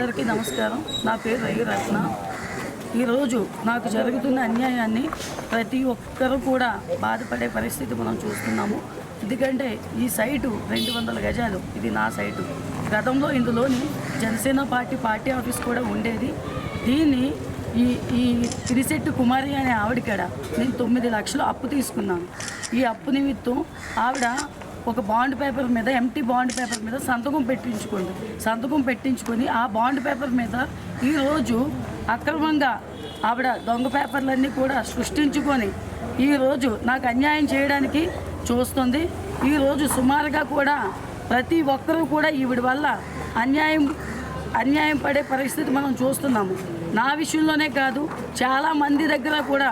అందరికీ నమస్కారం. నా పేరు రఘురత్న ఈరోజు నాకు జరుగుతున్న అన్యాయాన్ని ప్రతి ఒక్కరూ కూడా బాధపడే పరిస్థితి మనం చూస్తున్నాము. ఎందుకంటే ఈ సైటు రెండు వందల గజాలు. ఇది నా సైటు. గతంలో ఇందులోని జనసేన పార్టీ పార్టీ ఆఫీస్ కూడా ఉండేది. దీన్ని ఈ ఈ తిరిశెట్టు కుమారి అనే ఆవిడకాడ నేను తొమ్మిది లక్షలు అప్పు తీసుకున్నాను. ఈ అప్పు నిమిత్తం ఆవిడ ఒక బాండ్ పేపర్ మీద ఎంటీ బాండ్ పేపర్ మీద సంతకం పెట్టించుకుంది సంతకం పెట్టించుకొని ఆ బాండ్ పేపర్ మీద ఈరోజు అక్రమంగా ఆవిడ దొంగ పేపర్లన్నీ కూడా సృష్టించుకొని ఈరోజు నాకు అన్యాయం చేయడానికి చూస్తుంది. ఈరోజు సుమారుగా కూడా ప్రతి ఒక్కరూ కూడా ఈవిడ వల్ల అన్యాయం అన్యాయం పడే పరిస్థితి మనం చూస్తున్నాము. నా విషయంలోనే కాదు చాలా మంది దగ్గర కూడా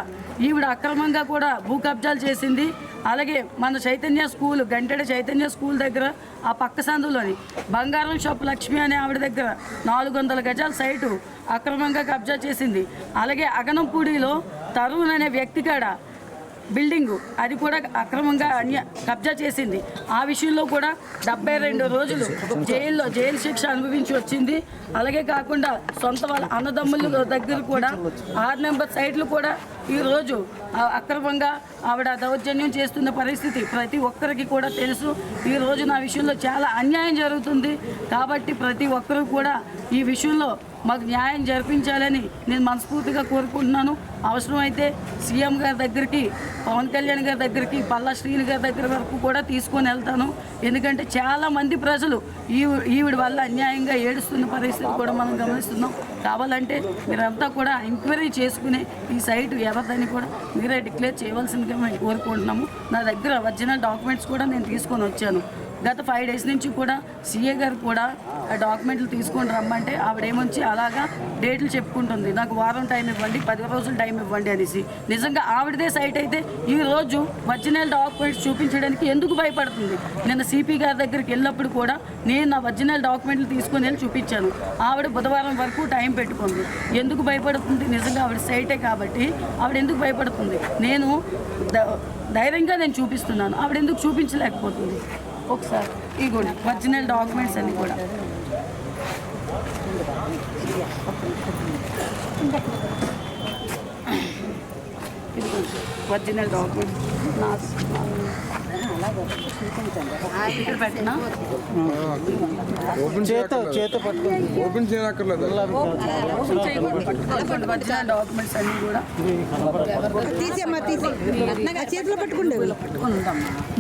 ఈవిడ అక్రమంగా కూడా భూ కబ్జాలు చేసింది. అలాగే మన చైతన్య స్కూల్ గంటెడ చైతన్య స్కూల్ దగ్గర ఆ పక్క సందులోని బంగారం షాప్ లక్ష్మి అనే ఆవిడ దగ్గర నాలుగు వందల గజాల సైటు అక్రమంగా కబ్జా చేసింది. అలాగే అగనంపూడిలో తరుణ్ అనే వ్యక్తి కాడ బిల్డింగు అది కూడా అక్రమంగా అన్య కబ్జా చేసింది. ఆ విషయంలో కూడా డెబ్బై రెండు రోజులు జైల్లో జైలు శిక్ష అనుభవించి వచ్చింది. అలాగే కాకుండా సొంత వాళ్ళ అన్నదమ్ముల దగ్గర కూడా ఆరు నెంబర్ సైట్లు కూడా ఈరోజు అక్రమంగా ఆవిడ దౌర్జన్యం చేస్తున్న పరిస్థితి ప్రతి ఒక్కరికి కూడా తెలుసు. ఈ రోజు నా విషయంలో చాలా అన్యాయం జరుగుతుంది. కాబట్టి ప్రతి ఒక్కరూ కూడా ఈ విషయంలో మాకు న్యాయం జరిపించాలని నేను మనస్ఫూర్తిగా కోరుకుంటున్నాను. అవసరమైతే సీఎం గారి దగ్గరికి పవన్ కళ్యాణ్ గారి దగ్గరికి పల్లా శ్రీని గారి దగ్గర వరకు కూడా తీసుకొని వెళ్తాను. ఎందుకంటే చాలామంది ప్రజలు ఈ ఈవిడ వల్ల అన్యాయంగా ఏడుస్తున్న పరిస్థితి కూడా మనం గమనిస్తున్నాం. కావాలంటే మీరంతా కూడా ఎంక్వైరీ చేసుకుని ఈ సైట్ ఎవరిదని కూడా మీరే డిక్లేర్ చేయవలసిందిగా మేము కోరుకుంటున్నాము. నా దగ్గర ఒరిజినల్ డాక్యుమెంట్స్ కూడా నేను తీసుకొని వచ్చాను. గత ఫైవ్ డేస్ నుంచి కూడా సీఏ గారు కూడా ఆ డాక్యుమెంట్లు తీసుకొని రమ్మంటే ఆవిడేమొచ్చి అలాగా డేట్లు చెప్పుకుంటుంది. నాకు వారం టైం ఇవ్వండి పది రోజులు టైం ఇవ్వండి అనేసి. నిజంగా ఆవిడదే సైట్ అయితే ఈ రోజు ఒరిజినల్ డాక్యుమెంట్స్ చూపించడానికి ఎందుకు భయపడుతుంది? నిన్న సిపి గారి దగ్గరికి వెళ్ళినప్పుడు కూడా నేను నా ఒరిజినల్ డాక్యుమెంట్లు తీసుకొని వెళ్ళి చూపించాను. ఆవిడ బుధవారం వరకు టైం పెట్టుకుంది. ఎందుకు భయపడుతుంది? నిజంగా ఆవిడ సైటే కాబట్టి ఆవిడ ఎందుకు భయపడుతుంది? నేను ధైర్యంగా నేను చూపిస్తున్నాను. ఆవిడ ఎందుకు చూపించలేకపోతుంది? ఒకసారి. ఈ కూడా ఒరిజినల్ డాక్యుమెంట్స్ అన్ని కూడా. ఇదిగోండి, ఒరిజినల్ డాక్యుమెంట్స్ నా ఇక్కడ పెట్టినా ఓపెన్ చేత చేత పట్టుకుంది. ఓపెన్ చేయనక్కర్లేదు. పట్టుకోండి డాక్యుమెంట్స్ అన్ని కూడా తీసేమ్మా తీసి చేతిలో పట్టుకుండే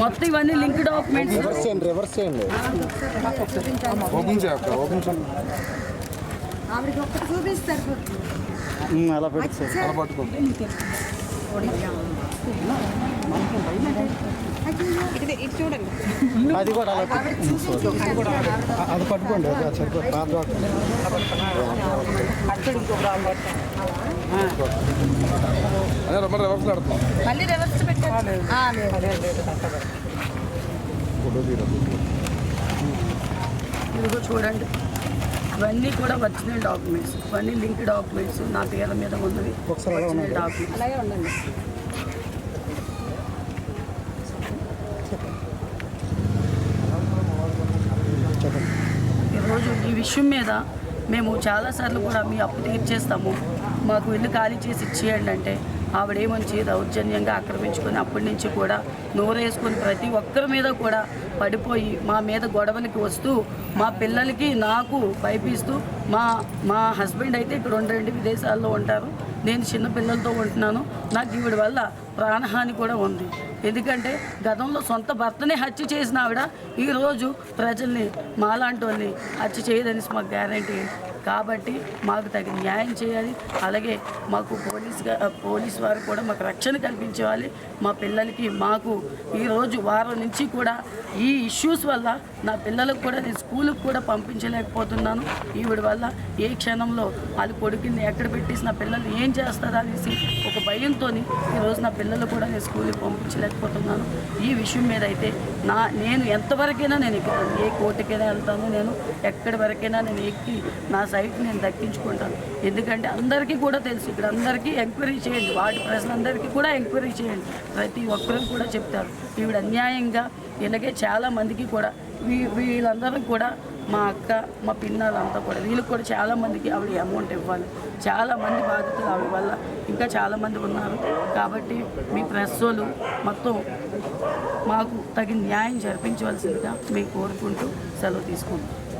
మొత్తం ఇవన్నీ లింక్ డాక్యుమెంట్స్ రివర్స్ చేయండి రివర్స్ చేయండి ఓపెన్ చేయక్క ఓపెన్ చేయ. ఆవిడకి ఒక్కటి చూపిస్తారు అలా పెట్టి అలా పట్టుకో. ఇటు ఇటు చూడండి అది కూడా అలా అది పట్టుకోండి. అది సరిపోతుంది పాత డాక్టర్. అదే రమ్మని రివర్స్ నడుతున్నాం మళ్ళీ రివర్స్ పెట్టాలి ఫోటో ఇదిగో చూడండి. ఇవన్నీ కూడా ఒరిజినల్ డాక్యుమెంట్స్ ఇవన్నీ లింక్ డాక్యుమెంట్స్ నా పేరు మీద ఉన్నవి. ఒకసారి అలా ఒరిజినల్ డాక్యుమెంట్స్ అలాగే ఉండండి చెప్పండి ఈరోజు ఈ విషయం మీద మేము చాలాసార్లు కూడా మీ అప్పు తీర్చేస్తాము. మాకు ఇల్లు ఖాళీ చేసి ఇచ్చేయండి అంటే ఆవిడేమంచి దౌర్జన్యంగా ఆక్రమించుకొని అప్పటి నుంచి కూడా నోరేసుకొని ప్రతి ఒక్కరి మీద కూడా పడిపోయి మా మీద గొడవలకి వస్తూ మా పిల్లలకి నాకు పైపిస్తూ మా మా హస్బెండ్ అయితే ఇక్కడ రెండు రెండు విదేశాల్లో ఉంటారు. నేను చిన్న పిల్లలతో ఉంటున్నాను. నాకు ఈవిడ వల్ల ప్రాణహాని కూడా ఉంది. ఎందుకంటే గతంలో సొంత భర్తనే హత్య చేసిన ఆవిడ ఈరోజు ప్రజల్ని మాలాంటి వాళ్ళని హత్య చేయదనేసి మాకు గ్యారంటీ కాబట్టి మాకు తగిన న్యాయం చేయాలి. అలాగే మాకు పోలీస్ పోలీస్ వారు కూడా మాకు రక్షణ కల్పించాలి మా పిల్లలకి మాకు ఈరోజు వారం నుంచి కూడా ఈ ఇష్యూస్ వల్ల నా పిల్లలకు కూడా నేను స్కూల్కి కూడా పంపించలేకపోతున్నాను. ఈవిడ వల్ల ఏ క్షణంలో వాళ్ళ కొడుకుని ఎక్కడ పెట్టేసి నా పిల్లలు ఏం చేస్తారా అనేసి ఒక భయంతో ఈరోజు నా పిల్లలు కూడా నేను స్కూల్కి పంపించలేకపోతున్నాను. ఈ విషయం మీద అయితే నా నేను ఎంతవరకైనా నేను ఎక్కుతాను ఏ కోర్టుకైనా వెళ్తాను. నేను ఎక్కడి వరకైనా నేను ఎక్కి నా సైట్ నేను దక్కించుకుంటాను. ఎందుకంటే అందరికీ కూడా తెలుసు ఇక్కడ అందరికీ ఎంక్వైరీ చేయండి. వాటి ప్రజలందరికీ కూడా ఎంక్వైరీ చేయండి. ప్రతి ఒక్కరికి కూడా చెప్తారు. ఈవిడ అన్యాయంగా ఇలాగే చాలా మందికి కూడా వీ- వీళ్ళందరూ కూడా మా అక్క మా పిన్నలంతా కూడా వీళ్ళకి కూడా చాలామందికి ఆవిడ అమౌంట్ ఇవ్వాలి. చాలా మంది బాధితులు ఆవిడ వల్ల ఇంకా చాలామంది ఉన్నారు. కాబట్టి మీ ప్రెస్ వాళ్ళు మొత్తం మాకు తగిన న్యాయం జరిపించవలసిందిగా మేము కోరుకుంటూ సెలవు తీసుకుంటాం